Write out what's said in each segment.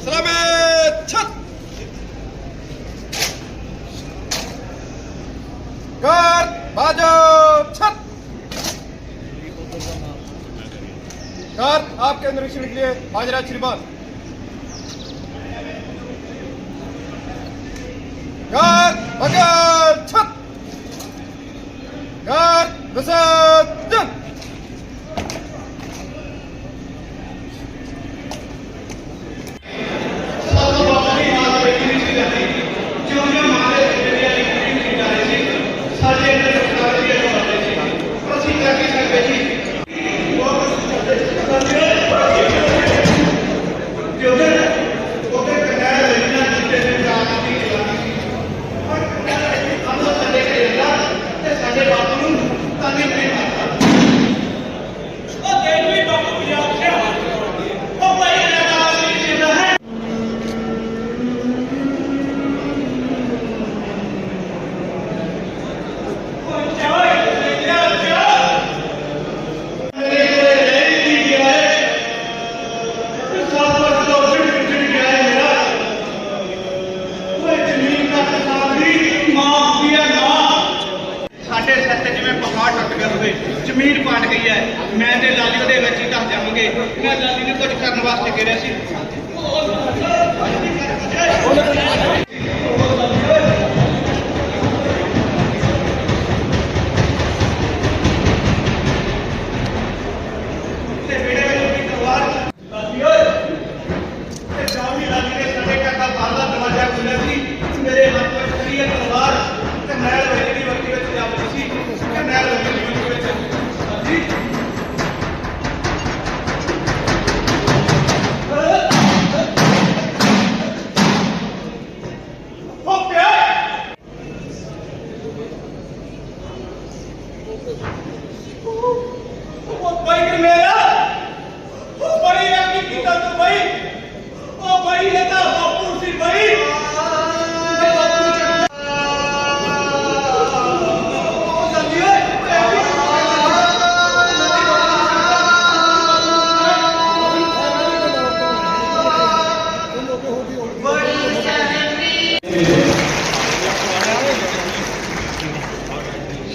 Selamat chat. Guard, maju, chat. Guard आपके निरीक्षण के लिए हाजिर है श्रीमान Pessoal! ਮੈਂ ਤੇ ਲਾਲੀ ਉਹਦੇ ਵਿੱਚ ਹੀ ਦੱਸ ਜਾਵਾਂਗੇ। ਮੈਂ ਲਾਲੀ ਨੂੰ ਕੁਝ ਕਰਨ ਵਾਸਤੇ ਕਹਿ ਰਿਹਾ ਸੀ।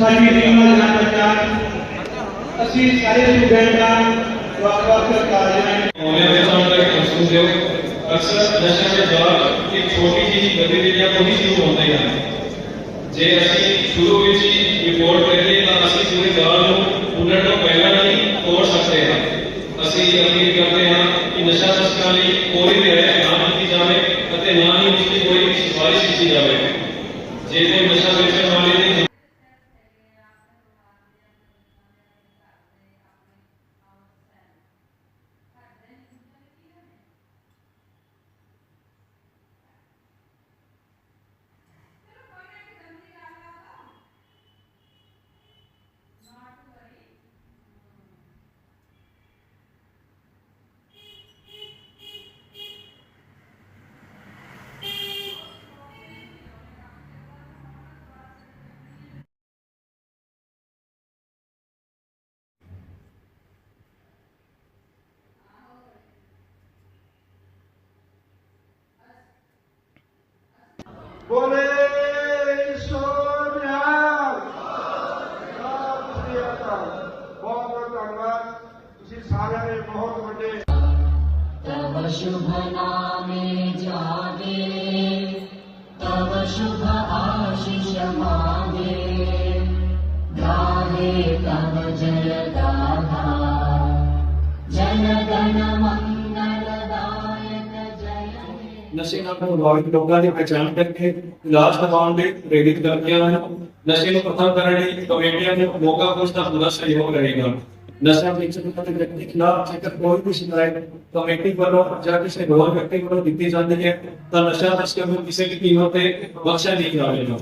ਸਾਡੀ ਟੀਮ ਦਾ ਜਾਣ ਪਛਾਣ ਅਸੀਂ ਸਾਰੇ ਸਟੂਡੈਂਟਾਂ ਵੱਖ-ਵੱਖ ਕਾਲਜਾਂ ਹੋਣੇ ਦੇ ਸਾਹਮਣੇ ਤੱਕ ਮਹਿਸੂਸ ਹੋ ਅਕਸਰ ਨਸ਼ਾ ਦੇ ਦੌਰਾਨ ਇੱਕ ਛੋਟੀ ਜਿਹੀ ਗਤੀਵਿਧੀਆਂ ਤੋਂ ਹੀ ਸ਼ੁਰੂ ਹੁੰਦੇ ਹਨ ਜੇ ਅਸੀਂ ਸ਼ੁਰੂ ਵਿੱਚ ਹੀ ਰਿਪੋਰਟ ਕਰੀਏ ਤਾਂ ਅਸੀਂ ਪੂਰੀ ਗੱਲ ਨੂੰ ਉਲਟ ਤੋਂ ਪਹਿਲਾਂ ਹੀ ਤੋੜ ਸਕਦੇ ਹਾਂ ਅਸੀਂ ਅਪੀਲ ਕਰਦੇ ਹਾਂ ਕਿ ਨਸ਼ਾ ਤਸਕਰਾਂ ਲਈ ਕੋਈ ਵੀ ਰਿਆਇਤ ਨਾ ਕੀਤੀ ਜਾਵੇ ਅਤੇ ਨਾ ਹੀ ਉਸ ਦੀ ਕੋਈ ਸਿਫਾਰਿਸ਼ ਕੀਤੀ ਜਾਵੇ ਜੇ ਕੋਈ ਨਸ਼ਾ ਵੇਚਣ ਵਾਲੇ ਦੀ ਬੋਲੇ ਸੋਨਿਆਲ ਸਤਿ ਸ੍ਰੀ ਅਕਾਲ ਬਹੁਤ ਬਹੁਤ ਧੰਨਵਾਦ ਤੁਸੀਂ ਸਾਰਿਆਂ ਨੇ ਬਹੁਤ ਵੱਡੇ तव शुभ नामे जागे तव शुभ आशिष मागे गाहे तव जय गाथा जन गण मंगलदायक जय हे ਨਸ਼ੇ ਨਾਲ ਪ੍ਰਭਾਵਿਤ ਲੋਕਾਂ ਦੀ ਪਛਾਣ ਕਰਕੇ ਇਲਾਜ ਕਰਵਾਉਣ ਲਈ ਪ੍ਰੇਰਿਤ ਕਰਦੀਆਂ ਹਨ ਨਸ਼ੇ ਨੂੰ ਖਤਮ ਕਰਨ ਲਈ ਕਮੇਟੀਆਂ ਨੂੰ ਮੌਕਾ ਕੁਝ ਦਾ ਪੂਰਾ ਸਹਿਯੋਗ ਰਹੇਗਾ ਨਸ਼ਾ ਵੇਚਣ ਵਾਲੇ ਵਿਅਕਤੀ ਖਿਲਾਫ ਜੇਕਰ ਕੋਈ ਵੀ ਸ਼ਿਕਾਇਤ ਕਮੇਟੀ ਵੱਲੋਂ ਜਾਂ ਕਿਸੇ ਹੋਰ ਵਿਅਕਤੀ ਵੱਲੋਂ ਦਿੱਤੀ ਜਾਂਦੀ ਹੈ, ਤਾਂ ਨਸ਼ਾ ਤਸਕਰ ਨੂੰ ਕਿਸੇ ਵੀ ਕੀਮਤ ਤੇ ਬਖਸ਼ਿਆ ਨਹੀਂ ਜਾਵੇਗਾ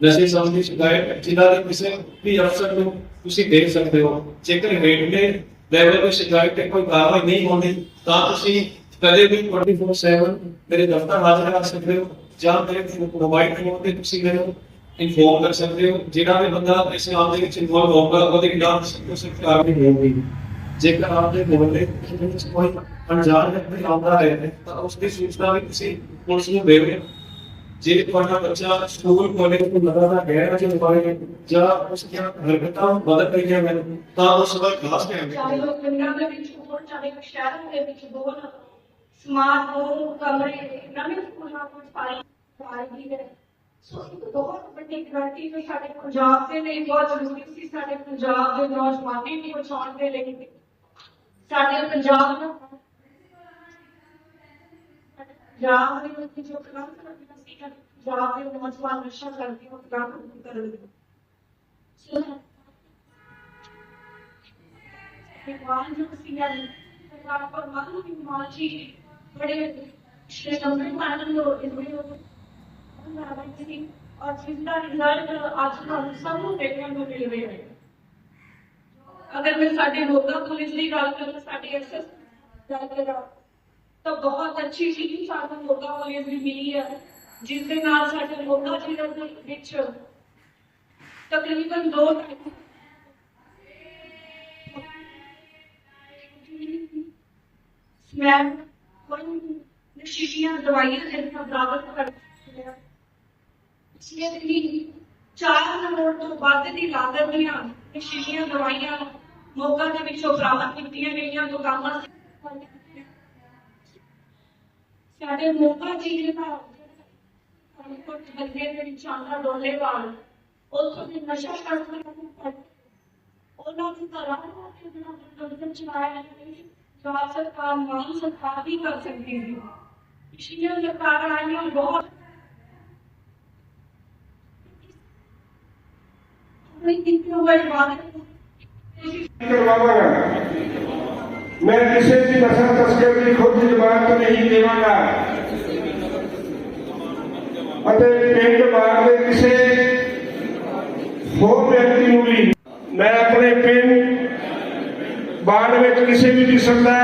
ਨਸ਼ੇ ਸੰਬੰਧੀ ਸ਼ਿਕਾਇਤ ਜ਼ਿਲ੍ਹਾ ਦੇ ਕਿਸੇ ਵੀ ਅਫਸਰ ਨੂੰ ਤੁਸੀਂ ਦੇ ਸਕਦੇ ਹੋ, ਜੇਕਰ ਹੇਠਲੇ ਲੈਵਲ ਤੇ ਸ਼ਿਕਾਇਤ ਤੇ ਕੋਈ ਕਾਰਵਾਈ ਨਹੀਂ ਹੁੰਦੀ, ਤਾਂ ਤੁਸੀਂ ਕਦੇ ਵੀ 24/7 ਮੇਰੇ ਦਫ਼ਤਰ ਹਾਜ਼ਰ ਕਰ ਸਕਦੇ ਹੋ, ਜਾਂ ਮੇਰੇ ਮੋਬਾਈਲ ਫੋਨ ਤੇ ਤੁਸੀਂ ਮੈਨੂੰ ਇਨਫੋਰਮ ਕਰ ਸਕਦੇ ਹੋ, ਜਿਹੜਾ ਵੀ ਬੰਦਾ ਇਸ ਕੰਮ ਦੇ ਵਿੱਚ ਇਨਵੋਲਵ ਹੋਊਗਾ, ਉਹਦੇ ਖਿਲਾਫ ਤੁਸੀਂ ਕਾਰਵਾਈ ਹੋਊਗੀ। ਜੇਕਰ ਆਪਦੇ ਮੁਹੱਲੇ ਦੇ ਵਿੱਚ ਕੋਈ ਅਣਜਾਣ ਵਿਅਕਤੀ ਆਉਂਦਾ ਹੈ, ਤਾਂ ਉਸ ਦੀ ਸੂਚਨਾ ਵੀ ਤੁਸੀਂ ਪੁਲਿਸ ਨੂੰ ਦੇਵੇ ਜੇ ਤੁਹਾਡਾ ਬੱਚਾ ਸਕੂਲ ਕਾਲਜ ਤੋਂ ਲਗਾਤਾਰ ਗੈਰ ਹਾਜ਼ਰ ਹੋਏ ਜਾਂ ਉਸ ਦੀਆਂ ਹਰਕਤਾਂ ਬਦਲ ਰਹੀਆਂ ਹਨ, ਤਾਂ ਉਸ ਵੱਲ ਖਾਸ ਧਿਆਨ ਚਾਹੇ ਦਿਓ ਉਹ ਪਿੰਡਾਂ ਦੇ ਵਿੱਚ ਹੋਣ, ਚਾਹੇ ਉਹ ਸ਼ਹਿਰਾਂ ਦੇ ਵਿੱਚ ਹੋਣ, ਸਮਾਰਟ ਹੋਮ, ਕਮਰੇ ਨਵੇਂ ਸਕੂਲਾਂ ਵਿੱਚ ਪਾਈ ਪਾਈ ਹੈ। ਸੋ ਇੱਕ ਬਹੁਤ ਵੱਡੀ ਕ੍ਰਾਂਤੀ ਜੋ ਸਾਡੇ ਪੰਜਾਬ ਦੇ ਲਈ ਬਹੁਤ ਜ਼ਰੂਰੀ ਸੀ ਸਾਡੇ ਪੰਜਾਬ ਦੇ ਨੌਜਵਾਨਾਂ ਨੂੰ ਬਚਾਉਣ ਦੇ ਲਈ ਸਾਡੇ ਪੰਜਾਬ ਨੂੰ ਪੰਜਾਬ ਦੇ ਵਿੱਚ ਜੋ ਕੰਮ ਕਰਨਾ ਸੀ ਪੰਜਾਬ ਦੇ ਨੌਜਵਾਨ ਨਸ਼ਾ ਕਰਦੇ ਉਹ ਕੰਮ ਕਰਨ ਸੋ ਭਗਵਾਨ ਜੋ ਸੀਗਾ ਸਰਕਾਰ ਪਰ ਮਾਨੂੰ ਦੀ ਮਾਜੀ ਬੜੇ ਸ਼੍ਰੀ ਨੰਬਰ ਮਾਨਨ ਨੂੰ ਇਸਨੂੰ ਉਹਨਾਂ ਸੀ ਔਰ ਜਿਸ ਦਾ ਰਿਜ਼ਲਟ ਅੱਜ ਤੁਹਾਨੂੰ ਸਭ ਨੂੰ ਦੇਖਣ ਨੂੰ ਮਿਲ ਰਿਹਾ ਹੈ ਅਗਰ ਮੈਂ ਸਾਡੇ ਮੋਗਾ ਪੁਲਿਸ ਦੀ ਗੱਲ ਕਰਾਂ ਸਾਡੇ ਐਕਸੈਸ ਗੱਲ ਕਰਾਂ ਤਾਂ ਬਹੁਤ ਅੱਛੀ ਚੀਜ਼ ਸਾਨੂੰ ਮੋਗਾ ਪੁਲਿਸ ਦੀ ਮਿਲੀ ਹੈ ਜਿਸ ਦੇ ਨਾਲ ਸਾਡੇ ਮੋਗਾ ਜ਼ਿਲ੍ਹੇ ਦੇ ਵਿੱਚ ਤਕਰੀਬਨ ਦੋ ਢਾਈ ਸਮੈਕ ਕੋਈ ਨਸ਼ੀਲੀਆਂ ਦਵਾਈਆਂ ਜਿਹੜੀਆਂ ਬਰਾਮਦ ਕਰ ਇਸ ਲਈ ਚਾਰ ਕਰੋੜ ਤੋਂ ਵੱਧ ਦੀ ਲਾਗਤ ਦੀਆਂ ਨਸ਼ੀਲੀਆਂ ਦਵਾਈਆਂ ਮੋਗਾ ਦੇ ਵਿੱਚੋਂ ਬਰਾਮਦ ਕੀਤੀਆਂ ਗਈਆਂ ਦੁਕਾਨਾਂ ਸਾਡੇ ਮੋਗਾ ਜ਼ਿਲ੍ਹੇ ਦਾ ਕੋਟ ਬੰਦੇ ਦੇ ਵਿੱਚ ਆਂਦਾ ਡੋਲੇਵਾਲ ਉੱਥੋਂ ਦੇ ਨਸ਼ਾ ਕਰਦੇ ਉਹਨਾਂ ਦੀ ਤਰ੍ਹਾਂ ਦੇ ਜਿਹੜਾ ਪ੍ਰਦਰਸ਼ਨ ਚਲਾਇਆ ਹੈ। ਜਵਾਬ ਸਰਕਾਰ, ਮਾਨ ਸਰਕਾਰ ਵੀ ਕਰ ਸਕਦੀ ਸੀ ਪਿਛਲੀਆਂ ਸਰਕਾਰਾਂ ਆਈਆਂ, ਬਹੁਤ ਨਹੀਂ ਕੀਤੀ ਹੋਈ ਬਾਤ ਕਰਵਾਵਾਂਗਾ ਮੈਂ ਕਿਸੇ ਵੀ ਨਸ਼ਾ ਤਸਕਰ ਦੀ ਖੁਦ ਜ਼ਮਾਨਤ ਨਹੀਂ ਦੇਵਾਂਗਾ ਅਤੇ ਪਿੰਡ ਬਾਹਰ ਦੇ ਕਿਸੇ ਹੋਰ ਵਿਅਕਤੀ ਨੂੰ ਵੀ ਮੈਂ ਆਪਣੇ ਪਿੰਡ ਬਾੜ ਵਿੱਚ ਕਿਸੇ ਵੀ ਕਿਸਮ ਦਾ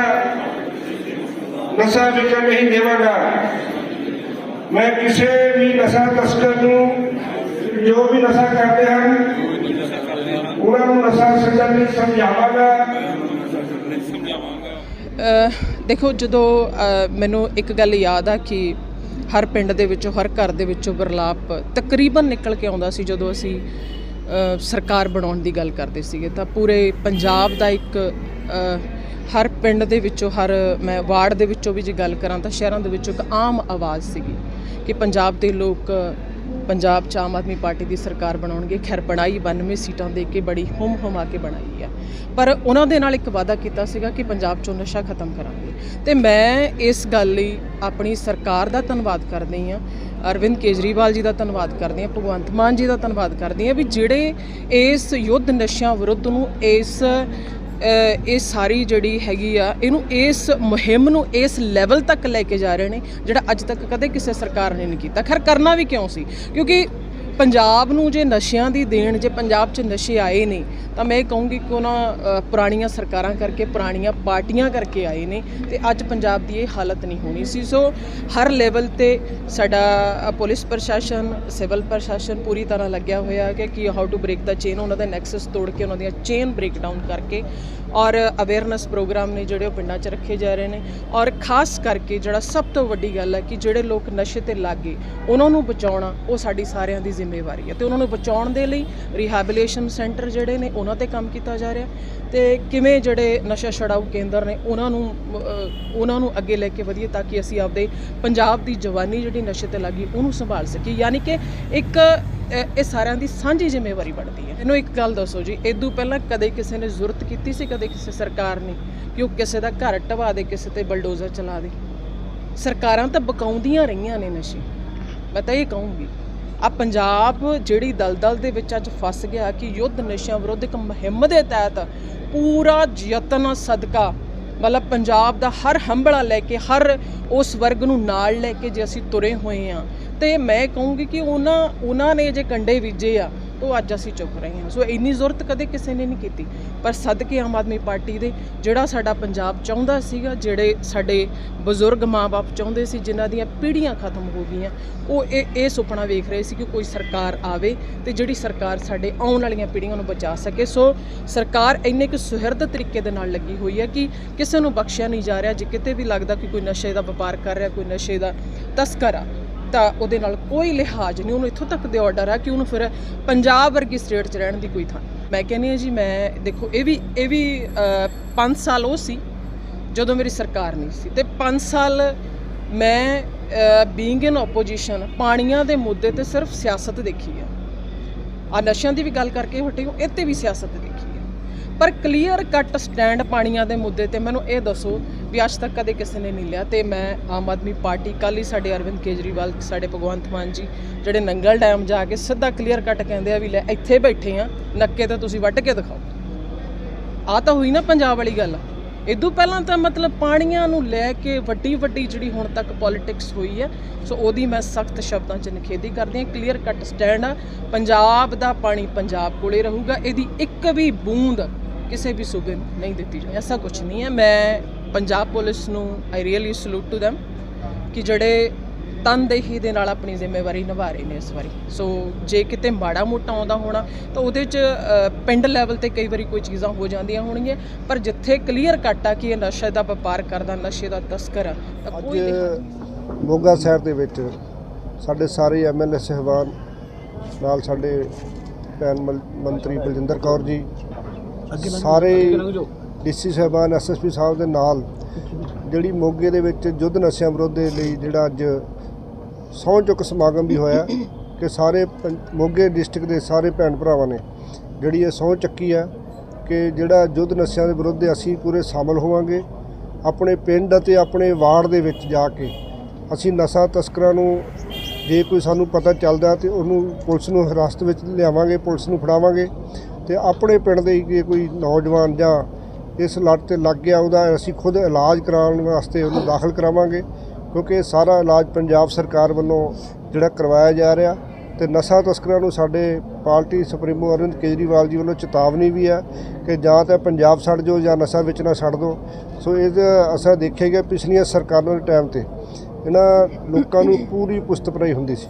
ਨਸ਼ਾ ਵਿਕਣ ਨਹੀਂ ਦੇਵਾਂਗਾ ਮੈਂ ਕਿਸੇ ਵੀ ਨਸ਼ਾ ਤਸਕਰ ਨੂੰ ਜੋ ਵੀ ਨਸ਼ਾ ਕਰਦੇ ਹਨ ਉਹਨਾਂ ਨੂੰ ਨਸ਼ਾ ਛੱਡਣ ਲਈ ਸਮਝਾਵਾਂਗਾ। ਦੇਖੋ, ਜਦੋਂ ਮੈਨੂੰ ਇੱਕ ਗੱਲ ਯਾਦ ਆ ਕਿ ਹਰ ਪਿੰਡ ਦੇ ਵਿੱਚੋਂ, ਹਰ ਘਰ ਦੇ ਵਿੱਚੋਂ ਬਰਲਾਪ ਤਕਰੀਬਨ ਨਿਕਲ ਕੇ ਆਉਂਦਾ ਸੀ ਜਦੋਂ ਅਸੀਂ ਸਰਕਾਰ ਬਣਾਉਣ ਦੀ ਗੱਲ ਕਰਦੇ ਸੀਗੇ। ਤਾਂ ਪੂਰੇ ਪੰਜਾਬ ਦਾ ਇੱਕ ਹਰ ਪਿੰਡ ਦੇ ਵਿੱਚੋਂ, ਹਰ, ਮੈਂ ਵਾਰਡ ਦੇ ਵਿੱਚੋਂ ਵੀ ਜੇ ਗੱਲ ਕਰਾਂ ਤਾਂ ਸ਼ਹਿਰਾਂ ਦੇ ਵਿੱਚੋਂ ਇੱਕ ਆਮ ਆਵਾਜ਼ ਸੀਗੀ ਕਿ ਪੰਜਾਬ ਦੇ ਲੋਕ ਪੰਜਾਬ 'ਚ ਆਮ ਆਦਮੀ ਪਾਰਟੀ ਦੀ ਸਰਕਾਰ ਬਣਾਉਣਗੇ। ਖੈਰ, ਬਣਾਈ 92 ਸੀਟਾਂ ਦੇ ਕੇ ਬੜੀ ਹੁਮ ਹੁਮਾ ਕੇ ਬਣਾਈ ਆ ਪਰ ਉਹਨਾਂ ਦੇ ਨਾਲ ਇੱਕ ਵਾਅਦਾ ਕੀਤਾ ਸੀਗਾ ਕਿ ਪੰਜਾਬ 'ਚੋਂ ਨਸ਼ਾ ਖਤਮ ਕਰਾਂਗੇ। ਤੇ ਮੈਂ ਇਸ ਗੱਲ ਲਈ ਆਪਣੀ ਸਰਕਾਰ ਦਾ ਧੰਨਵਾਦ ਕਰਦੀ ਆ ਅਰਵਿੰਦ ਕੇਜਰੀਵਾਲ ਜੀ ਦਾ ਧੰਨਵਾਦ ਕਰਦੀ ਆ ਭਗਵੰਤ ਮਾਨ ਜੀ ਦਾ ਧੰਨਵਾਦ ਕਰਦੀ ਆ ਵੀ ਜਿਹੜੇ ਇਸ ਯੁੱਧ ਨਸ਼ਿਆਂ ਵਿਰੁੱਧ ਨੂੰ, ਇਸ ਇਹ ਸਾਰੀ ਜਿਹੜੀ ਹੈਗੀ ਆ, ਇਹਨੂੰ ਇਸ ਮੁਹਿੰਮ ਨੂੰ ਇਸ ਲੈਵਲ ਤੱਕ ਲੈ ਕੇ ਜਾ ਰਹੇ ਨੇ, ਜਿਹੜਾ ਅੱਜ ਤੱਕ ਕਦੇ ਕਿਸੇ ਸਰਕਾਰ ਨੇ ਨਹੀਂ ਕੀਤਾ। ਖੈਰ, ਕਰਨਾ ਵੀ ਕਿਉਂ ਸੀ? ਕਿਉਂਕਿ ਪੰਜਾਬ ਨੂੰ ਜੇ ਨਸ਼ਿਆਂ ਦੀ ਦੇਣ, ਜੇ ਪੰਜਾਬ 'ਚ ਨਸ਼ੇ ਆਏ ਨੇ, ਤਾਂ ਮੈਂ ਇਹ ਕਹੂੰਗੀ ਕਿ ਉਹਨਾਂ ਪੁਰਾਣੀਆਂ ਸਰਕਾਰਾਂ ਕਰਕੇ, ਪੁਰਾਣੀਆਂ ਪਾਰਟੀਆਂ ਕਰਕੇ ਆਏ ਨੇ ਤੇ ਅੱਜ ਪੰਜਾਬ ਦੀ ਇਹ ਹਾਲਤ ਨਹੀਂ ਹੋਣੀ ਸੀ। ਸੋ ਹਰ ਲੈਵਲ ਤੇ ਸਾਡਾ ਪੁਲਿਸ ਪ੍ਰਸ਼ਾਸਨ, ਸਿਵਲ ਪ੍ਰਸ਼ਾਸਨ ਪੂਰੀ ਤਰ੍ਹਾਂ ਲੱਗਿਆ ਹੋਇਆ ਹੈ ਕਿ how to break the chain ਉਹਨਾਂ ਦਾ ਨੈਕਸਸ ਤੋੜ ਕੇ ਉਹਨਾਂ ਦੀਆਂ ਚੇਨ ਬ੍ਰੇਕ ਡਾਊਨ ਕਰਕੇ ਔਰ ਅਵੇਅਰਨੈਸ ਪ੍ਰੋਗਰਾਮ ਨੇ ਜਿਹੜੇ ਉਹ ਪਿੰਡਾਂ 'ਚ ਰੱਖੇ ਜਾ ਰਹੇ ਨੇ ਔਰ ਖਾਸ ਕਰਕੇ ਜਿਹੜਾ ਸਭ ਤੋਂ ਵੱਡੀ ਗੱਲ ਹੈ ਕਿ ਜਿਹੜੇ ਲੋਕ ਨਸ਼ੇ ਤੇ ਲੱਗੇ ਉਹਨਾਂ ਨੂੰ ਬਚਾਉਣਾ, ਉਹ ਸਾਡੀ ਸਾਰਿਆਂ ਦੀ ਜ਼ਿੰਮੇਵਾਰੀ ਹੈ ਤੇ ਉਹਨਾਂ ਨੂੰ ਬਚਾਉਣ ਦੇ ਲਈ ਰਿਹੈਬਿਲਿਟੇਸ਼ਨ ਸੈਂਟਰ ਜਿਹੜੇ ਨੇ ਉਹਨਾਂ ਤੇ ਕੰਮ ਕੀਤਾ ਜਾ ਰਿਹਾ ਤੇ ਕਿਵੇਂ ਜਿਹੜੇ ਨਸ਼ਾ ਛਡਾਊ ਕੇਂਦਰ ਨੇ ਉਹਨਾਂ ਨੂੰ ਉਹਨਾਂ ਨੂੰ ਅੱਗੇ ਲੈ ਕੇ ਵਧੀਏ ਤਾਂ ਕਿ ਅਸੀਂ ਆਪਦੇ ਪੰਜਾਬ ਦੀ ਜਵਾਨੀ ਜਿਹੜੀ ਨਸ਼ੇ ਤੇ ਲੱਗੀ ਉਹਨੂੰ ਸੰਭਾਲ ਸਕੀਏ। ਯਾਨੀ ਕਿ ਇੱਕ ਇਹ ਸਾਰਿਆਂ ਦੀ ਸਾਂਝੀ ਜ਼ਿੰਮੇਵਾਰੀ ਬਣਦੀ ਹੈ। ਇਹਨੂੰ ਇੱਕ ਗੱਲ ਦੱਸੋ ਜੀ ਇਦੋਂ ਪਹਿਲਾਂ ਕਦੇ ਕਿਸੇ ਨੇ ਜ਼ਰੂਰਤ ਕੀਤੀ ਸੀ, ਕਦੇ ਕਿਸੇ ਸਰਕਾਰ ਨੇ ਕਿ ਉਹ ਕਿਸੇ ਦਾ ਘਰ ਢਵਾ ਦੇ, ਕਿਸੇ ਤੇ ਬਲਡੋਜ਼ਰ ਚਲਾ ਦੇ? ਸਰਕਾਰਾਂ ਤਾਂ ਬਕਾਉਂਦੀਆਂ ਰਹੀਆਂ ਨੇ ਨਸ਼ੇ। ਮੈਂ ਤਾਂ ਇਹ ਕਹੂੰਗੀ। ਆ ਪੰਜਾਬ ਜਿਹੜੀ ਦਲਦਲ ਦੇ ਵਿੱਚ ਅੱਜ ਫਸ ਗਿਆ ਕਿ ਯੁੱਧ ਨਸ਼ਿਆਂ ਵਿਰੁੱਧ ਇੱਕ ਮੁਹਿੰਮ ਦੇ ਤਹਿਤ ਪੂਰਾ ਯਤਨ ਸਦਕਾ। ਮਤਲਬ ਪੰਜਾਬ ਦਾ ਹਰ ਹੰਬਲਾ ਲੈ ਕੇ, ਹਰ ਉਸ ਵਰਗ ਨੂੰ ਨਾਲ ਲੈ ਕੇ ਜੇ ਅਸੀਂ ਤੁਰੇ ਹੋਏ ਆ ਤੇ ਮੈਂ ਕਹੂੰਗੀ ਕਿ ਉਹਨਾਂ ਉਹਨਾਂ ਨੇ ਜੇ ਕੰਡੇ ਬੀਜੇ ਆ ਉਹ ਅੱਜ ਅਸੀਂ ਚੁੱਕ ਰਹੇ ਹਾਂ। ਸੋ ਇੰਨੀ ਜ਼ਰੂਰਤ ਕਦੇ ਕਿਸੇ ਨੇ ਨਹੀਂ ਕੀਤੀ। ਪਰ ਸਦਕੇ ਆਮ ਆਦਮੀ ਪਾਰਟੀ ਦੇ ਜਿਹੜਾ ਸਾਡਾ ਪੰਜਾਬ ਚਾਹੁੰਦਾ ਸੀਗਾ, ਜਿਹੜੇ ਸਾਡੇ ਬਜ਼ੁਰਗ ਮਾਪੇ ਚਾਹੁੰਦੇ ਸੀ, ਜਿਨ੍ਹਾਂ ਦੀਆਂ ਪੀੜ੍ਹੀਆਂ ਖਤਮ ਹੋ ਗਈਆਂ, ਉਹ ਇਹ ਇਹ ਸੁਪਨਾ ਵੇਖ ਰਹੇ ਸੀ ਕਿ ਕੋਈ ਸਰਕਾਰ ਆਵੇ ਤੇ ਜਿਹੜੀ ਸਰਕਾਰ ਸਾਡੇ ਆਉਣ ਵਾਲੀਆਂ ਪੀੜ੍ਹੀਆਂ ਨੂੰ ਬਚਾ ਸਕੇ। ਸੋ ਸਰਕਾਰ ਇੰਨੇ ਕੁ ਸੁਹਿਰਦ ਤਰੀਕੇ ਦੇ ਨਾਲ ਲੱਗੀ ਹੋਈ ਹੈ ਕਿ ਕਿਸੇ ਨੂੰ ਬਖਸ਼ਿਆ ਨਹੀਂ ਜਾ ਰਿਹਾ। ਜੇ ਕਿਤੇ ਵੀ ਲੱਗਦਾ ਕਿ ਕੋਈ ਨਸ਼ੇ ਦਾ ਵਪਾਰ ਕਰ ਰਿਹਾ, ਕੋਈ ਨਸ਼ੇ ਦਾ ਤਸਕਰ ਆ ਤਾਂ ਉਹਦੇ ਨਾਲ ਕੋਈ ਲਿਹਾਜ਼ ਨਹੀਂ, ਉਹਨੂੰ ਇੱਥੋਂ ਤੱਕ ਦੇ ਆਰਡਰ ਆ ਕਿ ਉਹਨੂੰ ਫਿਰ ਪੰਜਾਬ ਵਰਗੀ ਸਟੇਟ 'ਚ ਰਹਿਣ ਦੀ ਕੋਈ ਥਾਂ ਮੈਂ ਕਹਿੰਦੀ ਹਾਂ ਜੀ, ਮੈਂ ਦੇਖੋ, ਇਹ ਵੀ ਇਹ ਵੀ 5 ਸਾਲ ਉਹ ਸੀ ਜਦੋਂ ਮੇਰੀ ਸਰਕਾਰ ਨਹੀਂ ਸੀ। ਤੇ 5 ਸਾਲ ਮੈਂ ਬੀਇੰਗ ਇਨ ਆਪੋਜੀਸ਼ਨ ਪਾਣੀਆਂ ਦੇ ਮੁੱਦੇ ਤੇ ਸਿਰਫ ਸਿਆਸਤ ਦੇਖੀ ਆ ਆ ਨਸ਼ਿਆਂ ਦੀ ਵੀ ਗੱਲ ਕਰਕੇ ਹਟੇ ਹੋ, ਇਹ ਤੇ ਵੀ ਸਿਆਸਤ ਦੇਖੀ ਆ ਪਰ ਕਲੀਅਰ ਕੱਟ ਸਟੈਂਡ ਪਾਣੀਆਂ ਦੇ ਮੁੱਦੇ ਤੇ ਮੈਨੂੰ ਇਹ ਦੱਸੋ ਵੀ ਅੱਜ ਤੱਕ ਕਦੇ ਕਿਸੇ ਨੇ ਨਹੀਂ ਲਿਆ ਤੇ ਮੈਂ ਆਮ ਆਦਮੀ ਪਾਰਟੀ ਕੱਲ੍ਹ ਹੀ ਸਾਡੇ ਅਰਵਿੰਦ ਕੇਜਰੀਵਾਲ, ਸਾਡੇ ਭਗਵੰਤ ਮਾਨ ਜੀ, ਜਿਹੜੇ ਨੰਗਲ ਡੈਮ ਜਾ ਕੇ ਸਿੱਧਾ ਕਲੀਅਰ ਕੱਟ ਕਹਿੰਦੇ ਆ ਵੀ ਲੈ ਇੱਥੇ ਬੈਠੇ ਆ, ਨੱਕੇ ਤਾਂ ਤੁਸੀਂ ਵੱਢ ਕੇ ਦਿਖਾਓ। ਆ ਤਾਂ ਹੋਈ ਨਾ ਪੰਜਾਬ ਵਾਲੀ ਗੱਲ। ਇਦੋਂ ਪਹਿਲਾਂ ਤਾਂ ਮਤਲਬ ਪਾਣੀਆਂ ਨੂੰ ਲੈ ਕੇ ਵੱਡੀ ਵੱਡੀ ਜਿਹੜੀ ਹੁਣ ਤੱਕ ਪੋਲਿਟਿਕਸ ਹੋਈ ਹੈ, ਸੋ ਉਹਦੀ ਮੈਂ ਸਖਤ ਸ਼ਬਦਾਂ 'ਚ ਨਿਖੇਧੀ ਕਰਦੀ ਹਾਂ। ਕਲੀਅਰ ਕੱਟ ਸਟੈਂਡ ਆ, ਪੰਜਾਬ ਦਾ ਪਾਣੀ ਪੰਜਾਬ ਕੋਲੇ ਰਹੂਗਾ, ਇਹਦੀ ਇੱਕ ਵੀ ਬੂੰਦ ਕਿਸੇ ਵੀ ਸੂਬੇ ਨੂੰ ਨਹੀਂ ਦਿੱਤੀ ਜਾਏ ਐਸਾ ਕੁਝ ਨਹੀਂ ਹੈ। ਮੈਂ ਪੰਜਾਬ ਪੁਲਿਸ ਨੂੰ I really salute to them ਕਿ ਜਿਹੜੇ ਤਨਦੇਹੀ ਦੇ ਨਾਲ ਆਪਣੀ ਜ਼ਿੰਮੇਵਾਰੀ ਨਿਭਾ ਰਹੇ ਨੇ ਇਸ ਵਾਰੀ। ਸੋ ਜੇ ਕਿਤੇ ਮਾੜਾ ਮੋਟਾ ਆਉਂਦਾ ਹੋਣਾ ਤਾਂ ਉਹਦੇ 'ਚ ਪਿੰਡ ਲੈਵਲ ਤੇ ਕਈ ਵਾਰੀ ਕੋਈ ਚੀਜ਼ਾਂ ਹੋ ਜਾਂਦੀਆਂ ਹੋਣਗੀਆਂ ਪਰ ਜਿੱਥੇ ਕਲੀਅਰ ਕੱਟ ਆ ਕਿ ਇਹ ਨਸ਼ੇ ਦਾ ਵਪਾਰ ਕਰਦਾ ਨਸ਼ੇ ਦਾ ਤਸਕਰ ਆ ਤਾਂ ਅੱਜ ਕੋਈ ਮੋਗਾ ਸ਼ਹਿਰ ਦੇ ਵਿੱਚ ਸਾਡੇ ਸਾਰੇ ਐਮਐਲਏ ਸਹਿਬਾਨ ਨਾਲ ਸਾਡੇ ਭੈਣ ਮੰਤਰੀ ਬਲਜਿੰਦਰ ਕੌਰ ਜੀ ਸਾਰੇ ਡੀਸੀ ਸਹਿਬਾਨ ਐਸਐਸਪੀ ਸਾਹਿਬ ਦੇ ਨਾਲ ਜਿਹੜੀ ਮੋਗੇ ਦੇ ਵਿੱਚ ਯੁੱਧ ਨਸ਼ਿਆਂ ਵਿਰੋਧ ਦੇ ਲਈ ਜਿਹੜਾ ਅੱਜ ਸਹੁੰ ਚੁੱਕ ਸਮਾਗਮ ਵੀ ਹੋਇਆ ਕਿ ਸਾਰੇ ਪੰ- ਮੋਗੇ ਡਿਸਟ੍ਰਿਕਟ ਦੇ ਸਾਰੇ ਭੈਣ ਭਰਾਵਾਂ ਨੇ ਜਿਹੜੀ ਇਹ ਸਹੁੰ ਚੱਕੀ ਹੈ ਕਿ ਜਿਹੜਾ ਯੁੱਧ ਨਸ਼ਿਆਂ ਦੇ ਵਿਰੁੱਧ ਅਸੀਂ ਪੂਰੇ ਸ਼ਾਮਲ ਹੋਵਾਂਗੇ, ਆਪਣੇ ਪਿੰਡ ਅਤੇ ਆਪਣੇ ਵਾਰਡ ਦੇ ਵਿੱਚ ਜਾ ਕੇ ਅਸੀਂ ਨਸ਼ਾ ਤਸਕਰਾਂ ਨੂੰ ਜੇ ਕੋਈ ਸਾਨੂੰ ਪਤਾ ਚੱਲਦਾ ਤੇ ਉਹਨੂੰ ਪੁਲਿਸ ਨੂੰ ਹਿਰਾਸਤ ਵਿੱਚ ਲਿਆਵਾਂਗੇ, ਪੁਲਿਸ ਨੂੰ ਫੜਾਵਾਂਗੇ ਤੇ ਆਪਣੇ ਪਿੰਡ ਦੇ ਜੇ ਕੋਈ ਨੌਜਵਾਨ ਜਾਂ ਇਸ ਲੱਟ ਤੇ ਲੱਗ ਗਿਆ, ਉਹਦਾ ਅਸੀਂ ਖੁਦ ਇਲਾਜ ਕਰਾਉਣ ਵਾਸਤੇ ਉਹਨੂੰ ਦਾਖਲ ਕਰਾਵਾਂਗੇ, ਕਿਉਂਕਿ ਇਹ ਸਾਰਾ ਇਲਾਜ ਪੰਜਾਬ ਸਰਕਾਰ ਵੱਲੋਂ ਜਿਹੜਾ ਕਰਵਾਇਆ ਜਾ ਰਿਹਾ ਤੇ ਨਸ਼ਾ ਤਸਕਰਾਂ ਨੂੰ ਸਾਡੇ ਪਾਰਟੀ ਸੁਪਰੀਮੋ ਅਰਵਿੰਦ ਕੇਜਰੀਵਾਲ ਜੀ ਵੱਲੋਂ ਚੇਤਾਵਨੀ ਵੀ ਹੈ ਕਿ ਜਾਂ ਤਾਂ ਪੰਜਾਬ ਛੱਡ ਜੋ ਜਾਂ ਨਸ਼ਾ ਵਿੱਚ ਨਾ ਛੱਡ ਦਿਓ ਸੋ ਇਹ ਅਸਾਂ ਦੇਖਿਆ ਗਿਆ ਪਿਛਲੀਆਂ ਸਰਕਾਰਾਂ ਦੇ ਟਾਈਮ ਤੇ ਇਹਨਾਂ ਲੋਕਾਂ ਨੂੰ ਪੂਰੀ ਪੁਸਤਪਰਾਈ ਹੁੰਦੀ ਸੀ।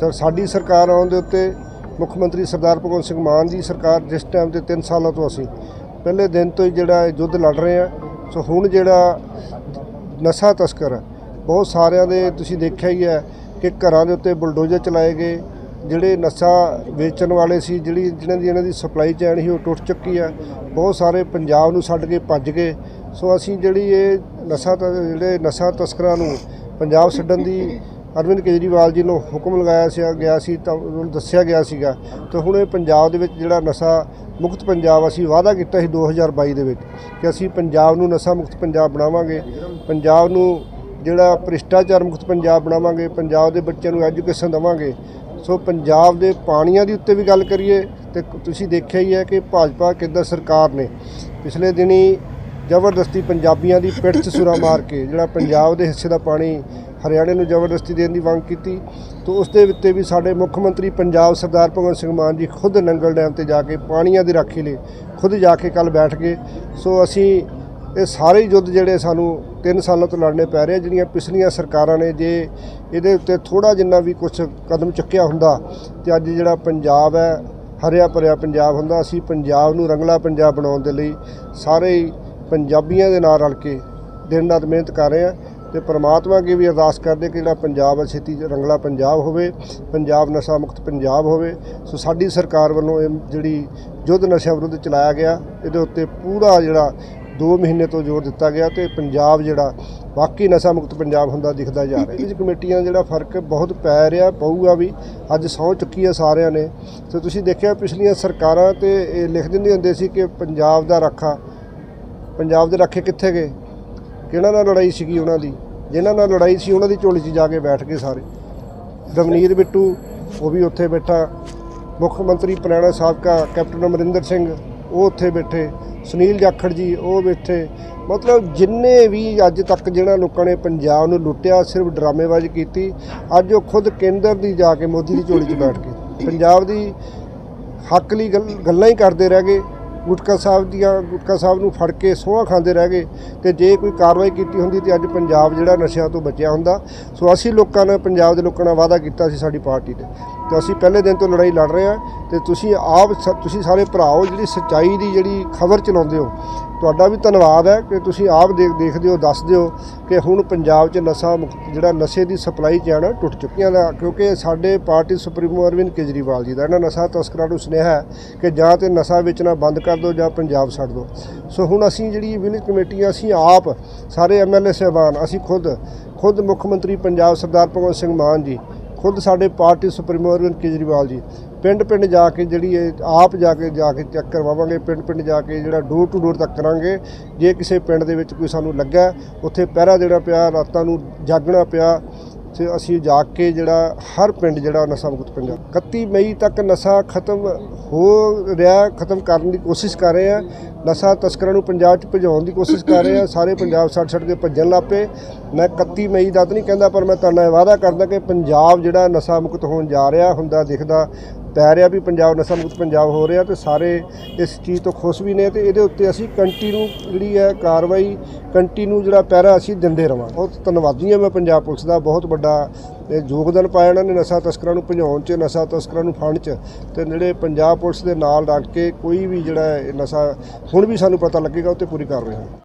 ਸਰ, ਸਾਡੀ ਸਰਕਾਰ ਆਉਣ ਦੇ ਉੱਤੇ ਮੁੱਖ ਮੰਤਰੀ ਸਰਦਾਰ ਭਗਵੰਤ ਸਿੰਘ ਮਾਨ ਜੀ ਸਰਕਾਰ ਜਿਸ ਟਾਈਮ ਤੇ 3 ਸਾਲਾਂ ਤੋਂ ਅਸੀਂ ਪਹਿਲੇ ਦਿਨ ਤੋਂ ਹੀ ਜਿਹੜਾ ਯੁੱਧ ਲੜ ਰਹੇ ਆ। ਸੋ ਹੁਣ ਜਿਹੜਾ ਨਸ਼ਾ ਤਸਕਰ ਬਹੁਤ ਸਾਰਿਆਂ ਦੇ ਤੁਸੀਂ ਦੇਖਿਆ ਹੀ ਹੈ ਕਿ ਘਰਾਂ ਦੇ ਉੱਤੇ ਬੁਲਡੋਜ਼ਰ ਚਲਾਏ ਗਏ। ਜਿਹੜੇ ਨਸ਼ਾ ਵੇਚਣ ਵਾਲੇ ਸੀ, ਜਿਹੜੀ ਜਿਹਨਾਂ ਦੀ ਇਹਨਾਂ ਦੀ ਸਪਲਾਈ ਚੈਨ ਸੀ, ਉਹ ਟੁੱਟ ਚੁੱਕੀ ਹੈ। ਬਹੁਤ ਸਾਰੇ ਪੰਜਾਬ ਨੂੰ ਛੱਡ ਕੇ ਭੱਜ ਗਏ। ਸੋ ਅਸੀਂ ਜਿਹੜੀ ਇਹ ਨਸ਼ਾ ਤ- ਜਿਹੜੇ ਨਸ਼ਾ ਤਸਕਰਾਂ ਨੂੰ ਪੰਜਾਬ ਛੱਡਣ ਦੀ ਅਰਵਿੰਦ ਕੇਜਰੀਵਾਲ ਜੀ ਨੂੰ ਹੁਕਮ ਲਗਾਇਆ ਸੀ ਗਿਆ ਸੀ ਤਾਂ ਉਹਨੂੰ ਦੱਸਿਆ ਗਿਆ ਸੀਗਾ। ਤੇ ਹੁਣ ਇਹ ਪੰਜਾਬ ਦੇ ਵਿੱਚ ਜਿਹੜਾ ਨਸ਼ਾ ਮੁਕਤ ਪੰਜਾਬ ਅਸੀਂ ਵਾਅਦਾ ਕੀਤਾ ਸੀ 2022 ਦੇ ਵਿੱਚ ਕਿ ਅਸੀਂ ਪੰਜਾਬ ਨੂੰ ਨਸ਼ਾ ਮੁਕਤ ਪੰਜਾਬ ਬਣਾਵਾਂਗੇ, ਪੰਜਾਬ ਨੂੰ ਜਿਹੜਾ ਭ੍ਰਿਸ਼ਟਾਚਾਰ ਮੁਕਤ ਪੰਜਾਬ ਬਣਾਵਾਂਗੇ, ਪੰਜਾਬ ਦੇ ਬੱਚਿਆਂ ਨੂੰ ਐਜੂਕੇਸ਼ਨ ਦੇਵਾਂਗੇ। ਸੋ ਪੰਜਾਬ ਦੇ ਪਾਣੀਆਂ ਦੀ ਉੱਤੇ ਵੀ ਗੱਲ ਕਰੀਏ ਤੇ ਤੁਸੀਂ ਦੇਖਿਆ ਹੀ ਹੈ ਕਿ ਭਾਜਪਾ ਕੇਂਦਰ ਸਰਕਾਰ ਨੇ ਪਿਛਲੇ ਦਿਨੀ ਜ਼ਬਰਦਸਤੀ ਪੰਜਾਬੀਆਂ ਦੀ ਪਿੱਠ 'ਚ ਸੁਰਾ ਮਾਰ ਕੇ ਜਿਹੜਾ ਪੰਜਾਬ ਦੇ ਹਿੱਸੇ ਦਾ ਪਾਣੀ ਹਰਿਆਣੇ ਨੂੰ ਜ਼ਬਰਦਸਤੀ ਦੇਣ ਦੀ ਮੰਗ ਕੀਤੀ, ਤਾਂ ਉਸ ਦੇ ਉੱਤੇ ਵੀ ਸਾਡੇ ਮੁੱਖ ਮੰਤਰੀ ਪੰਜਾਬ ਸਰਦਾਰ ਭਗਵੰਤ ਸਿੰਘ ਮਾਨ ਜੀ ਖੁਦ ਨੰਗਲ ਡੈਮ ਤੇ ਜਾ ਕੇ ਪਾਣੀਆਂ ਦੀ ਰਾਖੀ ਲਈ ਖੁਦ ਜਾ ਕੇ ਕੱਲ ਬੈਠ ਗਏ। ਸੋ ਅਸੀਂ ਇਹ ਸਾਰੇ ਯੁੱਧ ਜਿਹੜੇ ਸਾਨੂੰ 3 ਸਾਲਾਂ ਤੋਂ ਲੜਨੇ ਪੈ ਰਹੇ ਜਿਹੜੀਆਂ ਪਿਛਲੀਆਂ ਸਰਕਾਰਾਂ ਨੇ ਜੇ ਇਹਦੇ ਉੱਤੇ ਥੋੜਾ ਜਿੰਨਾ ਵੀ ਕੁਝ ਕਦਮ ਚੁੱਕਿਆ ਹੁੰਦਾ, ਤੇ ਅੱਜ ਜਿਹੜਾ ਪੰਜਾਬ ਹੈ, ਹਰਿਆ ਭਰਿਆ ਪੰਜਾਬ ਹੁੰਦਾ, ਅਸੀਂ ਪੰਜਾਬ ਨੂੰ ਰੰਗਲਾ ਪੰਜਾਬ ਬਣਾਉਣ ਦੇ ਲਈ ਸਾਰੇ ਹੀ ਪੰਜਾਬੀਆਂ ਦੇ ਨਾਲ ਰਲ ਕੇ ਦਿਨ ਰਾਤ ਮਿਹਨਤ ਕਰ ਰਹੇ ਆ। ਤੇ ਪ੍ਰਮਾਤਮਾ ਅੱਗੇ ਵੀ ਅਰਦਾਸ ਕਰਦੇ ਕਿ ਜਿਹੜਾ ਪੰਜਾਬ ਹੈ, ਛੇਤੀ ਰੰਗਲਾ ਪੰਜਾਬ ਹੋਵੇ, ਪੰਜਾਬ ਨਸ਼ਾ ਮੁਕਤ ਪੰਜਾਬ ਹੋਵੇ। ਸੋ ਸਾਡੀ ਸਰਕਾਰ ਵੱਲੋਂ ਇਹ ਜਿਹੜੀ ਯੁੱਧ ਨਸ਼ਿਆਂ ਵਿਰੁੱਧ ਚਲਾਇਆ ਗਿਆ, ਇਹਦੇ ਉੱਤੇ ਪੂਰਾ ਜਿਹੜਾ 2 ਮਹੀਨੇ ਤੋਂ ਜ਼ੋਰ ਦਿੱਤਾ ਗਿਆ ਤੇ ਪੰਜਾਬ ਜਿਹੜਾ ਵਾਕਈ ਨਸ਼ਾ ਮੁਕਤ ਪੰਜਾਬ ਹੁੰਦਾ ਦਿਖਦਾ ਜਾ ਰਿਹਾ। ਇਸ ਕਮੇਟੀਆਂ ਦਾ ਜਿਹੜਾ ਫ਼ਰਕ ਬਹੁਤ ਪੈ ਰਿਹਾ, ਪਊਗਾ ਵੀ। ਅੱਜ ਸਹੁੰ ਚੁੱਕੀ ਹੈ ਸਾਰਿਆਂ ਨੇ। ਤੇ ਤੁਸੀਂ ਦੇਖਿਆ ਪਿਛਲੀਆਂ ਸਰਕਾਰਾਂ ਤੇ ਇਹ ਲਿਖ ਦਿੰਦੇ ਹੁੰਦੇ ਸੀ ਕਿ ਪੰਜਾਬ ਦਾ ਰਾਖਾ, ਪੰਜਾਬ ਦੇ ਰਾਖੇ ਕਿੱਥੇ ਗਏ? ਕਿਹਨਾਂ ਨਾਲ ਲੜਾਈ ਸੀਗੀ ਉਹਨਾਂ ਦੀ? ਜਿਨ੍ਹਾਂ ਨਾਲ ਲੜਾਈ ਸੀ, ਉਹਨਾਂ ਦੀ ਝੋਲੀ 'ਚ ਜਾ ਕੇ ਬੈਠ ਗਏ ਸਾਰੇ। ਰਵਨੀਤ ਬਿੱਟੂ, ਉਹ ਵੀ ਉੱਥੇ ਬੈਠਾ। ਮੁੱਖ ਮੰਤਰੀ ਪੁਰਾਣਾ ਸਾਬਕਾ ਕੈਪਟਨ ਅਮਰਿੰਦਰ ਸਿੰਘ, ਉਹ ਉੱਥੇ ਬੈਠੇ। ਸੁਨੀਲ ਜਾਖੜ ਜੀ, ਉਹ ਬੈਠੇ। ਮਤਲਬ ਜਿੰਨੇ ਵੀ ਅੱਜ ਤੱਕ ਜਿਹੜਾ ਲੋਕਾਂ ਨੇ ਪੰਜਾਬ ਨੂੰ ਲੁੱਟਿਆ, ਸਿਰਫ ਡਰਾਮੇਬਾਜ਼ੀ ਕੀਤੀ, ਅੱਜ ਉਹ ਖੁਦ ਕੇਂਦਰ ਦੀ ਜਾ ਕੇ ਮੋਦੀ ਦੀ ਝੋਲੀ 'ਚ ਬੈਠ ਕੇ ਪੰਜਾਬ ਦੀ ਹੱਕ ਲਈ ਗੱਲ- ਗੱਲਾਂ ਹੀ ਕਰਦੇ ਰਹਿ ਗਏ। ਗੁਟਕਾ ਸਾਹਿਬ ਦੀਆਂ, ਗੁਟਕਾ ਸਾਹਿਬ ਨੂੰ ਫੜ ਕੇ ਸੋਹਾਂ ਖਾਂਦੇ ਰਹਿ ਗਏ ਤੇ ਜੇ ਕੋਈ ਕਾਰਵਾਈ ਕੀਤੀ ਹੁੰਦੀ ਤੇ ਅੱਜ ਪੰਜਾਬ ਜਿਹੜਾ ਨਸ਼ਿਆਂ ਤੋਂ ਬਚਿਆ ਹੁੰਦਾ। ਸੋ ਅਸੀਂ ਲੋਕਾਂ ਨੇ ਪੰਜਾਬ ਦੇ ਲੋਕਾਂ ਨਾਲ ਵਾਅਦਾ ਕੀਤਾ ਸੀ ਸਾਡੀ ਪਾਰਟੀ ਤੇ। ਤੇ ਅਸੀਂ ਪਹਿਲੇ ਦਿਨ ਤੋਂ ਲੜਾਈ ਲੜ ਰਹੇ ਹਾਂ ਤੇ ਤੁਸੀਂ ਆਪ ਸ- ਤੁਸੀਂ ਸਾਰੇ ਭਰਾ ਹੋ, ਜਿਹੜੀ ਸੱਚਾਈ ਦੀ ਜਿਹੜੀ ਖਬਰ ਚਲਾਉਂਦੇ ਹੋ, ਤੁਹਾਡਾ ਵੀ ਧੰਨਵਾਦ ਹੈ ਕਿ ਤੁਸੀਂ ਆਪ ਦੇਖ ਦੇਖਦੇ ਹੋ, ਦੱਸਦੇ ਹੋ ਕਿ ਹੁਣ ਪੰਜਾਬ 'ਚ ਨਸ਼ਾ ਮੁਕਤ ਜਿਹੜਾ ਨਸ਼ੇ ਦੀ ਸਪਲਾਈ ਚੈਨ ਟੁੱਟ ਚੁੱਕੀਆਂ ਦਾ ਕਿਉਂਕਿ ਸਾਡੇ ਪਾਰਟੀ ਸੁਪਰੀਮੋ ਅਰਵਿੰਦ ਕੇਜਰੀਵਾਲ ਜੀ ਦਾ, ਇਹਨਾਂ ਨਸ਼ਾ ਤਸਕਰਾਂ ਨੂੰ ਸੁਨੇਹਾ ਹੈ ਕਿ ਜਾਂ ਤੇ ਨਸ਼ਾ ਵੇਚਣਾ ਬੰਦ ਕਰ ਦਿਓ ਜਾਂ ਪੰਜਾਬ ਛੱਡ ਦਿਓ। ਸੋ ਹੁਣ ਅਸੀਂ ਜਿਹੜੀ ਵਿਲੇਜ ਕਮੇਟੀ ਅਸੀਂ ਆਪ ਸਾਰੇ ਐਮਐਲਏ ਸਾਹਿਬਾਨ, ਅਸੀਂ ਖੁਦ ਖੁਦ ਮੁੱਖ ਮੰਤਰੀ ਪੰਜਾਬ ਸਰਦਾਰ ਭਗਵੰਤ ਸਿੰਘ ਮਾਨ ਜੀ ਖੁਦ ਸਾਡੇ ਪਾਰਟੀ ਸੁਪਰੀਮੋ ਅਰਵਿੰਦ ਕੇਜਰੀਵਾਲ ਜੀ ਪਿੰਡ ਪਿੰਡ ਜਾ ਕੇ ਜਿਹੜੀ ਇਹ ਆਪ ਜਾ ਕੇ ਜਾ ਕੇ ਚੈੱਕ ਕਰਵਾਵਾਂਗੇ ਪਿੰਡ ਪਿੰਡ ਜਾ ਕੇ ਜਿਹੜਾ ਡੋਰ ਟੂ ਡੋਰ ਤੱਕ ਕਰਾਂਗੇ। ਜੇ ਕਿਸੇ ਪਿੰਡ ਦੇ ਵਿੱਚ ਕੋਈ ਸਾਨੂੰ ਲੱਗਾ ਉੱਥੇ ਪਹਿਰਾ ਦੇਣਾ ਪਿਆ, ਰਾਤਾਂ ਨੂੰ ਜਾਗਣਾ ਪਿਆ ਤੇ ਅਸੀਂ ਜਾ ਕੇ ਜਿਹੜਾ ਹਰ ਪਿੰਡ ਜਿਹੜਾ ਨਸ਼ਾ ਮੁਕਤ ਪੰਜਾਬ 31 ਮਈ ਤੱਕ ਨਸ਼ਾ ਖਤਮ ਹੋ ਰਿਹਾ, ਖਤਮ ਕਰਨ ਦੀ ਕੋਸ਼ਿਸ਼ ਕਰ ਰਹੇ ਆ। ਨਸ਼ਾ ਤਸਕਰਾਂ ਨੂੰ ਪੰਜਾਬ 'ਚ ਭਜਾਉਣ ਦੀ ਕੋਸ਼ਿਸ਼ ਕਰ ਰਹੇ ਆ। ਸਾਰੇ ਪੰਜਾਬ ਛੱਡ ਛੱਡ ਕੇ ਭੱਜਣ ਲੱਪੇ ਮੈਂ 31 ਮਈ ਦਾ ਤਾਂ ਨਹੀਂ ਕਹਿੰਦਾ, ਪਰ ਮੈਂ ਤੁਹਾਨੂੰ ਇਹ ਵਾਅਦਾ ਕਰਦਾ ਕਿ ਪੰਜਾਬ ਜਿਹੜਾ ਨਸ਼ਾ ਮੁਕਤ ਹੋਣ ਜਾ ਰਿਹਾ, ਹੁੰਦਾ, ਦਿਖਦਾ ਪੈ ਰਿਹਾ ਵੀ ਪੰਜਾਬ, ਨਸ਼ਾ ਮੁਕਤ ਪੰਜਾਬ ਹੋ ਰਿਹਾ ਤੇ ਸਾਰੇ ਇਸ ਚੀਜ਼ ਤੋਂ ਖੁਸ਼ ਵੀ ਨੇ ਤੇ ਇਹਦੇ ਉੱਤੇ ਅਸੀਂ ਕੰਟੀਨਿਊ ਜਿਹੜੀ ਹੈ ਕਾਰਵਾਈ ਕੰਟੀਨਿਊ ਜਿਹੜਾ ਪਹਿਰਾ ਅਸੀਂ ਦਿੰਦੇ ਰਵਾਂ। ਬਹੁਤ ਧੰਨਵਾਦੀ ਹਾਂ ਮੈਂ ਪੰਜਾਬ ਪੁਲਿਸ ਦਾ, ਬਹੁਤ ਵੱਡਾ ਯੋਗਦਾਨ ਪਾਇਆ ਇਹਨਾਂ ਨੇ ਨਸ਼ਾ ਤਸਕਰਾਂ ਨੂੰ ਭਜਾਉਣ 'ਚ, ਨਸ਼ਾ ਤਸਕਰਾਂ ਨੂੰ ਫੜਨ 'ਚ ਤੇ ਜਿਹੜੇ ਪੰਜਾਬ ਪੁਲਿਸ ਦੇ ਨਾਲ ਰਲ ਕੇ ਕੋਈ ਵੀ ਜਿਹੜਾ ਨਸ਼ਾ ਹੁਣ ਵੀ ਸਾਨੂੰ ਪਤਾ ਲੱਗੇਗਾ, ਉਹ 'ਤੇ ਪੂਰੀ ਕਰ ਰਹੇ ਹਾਂ।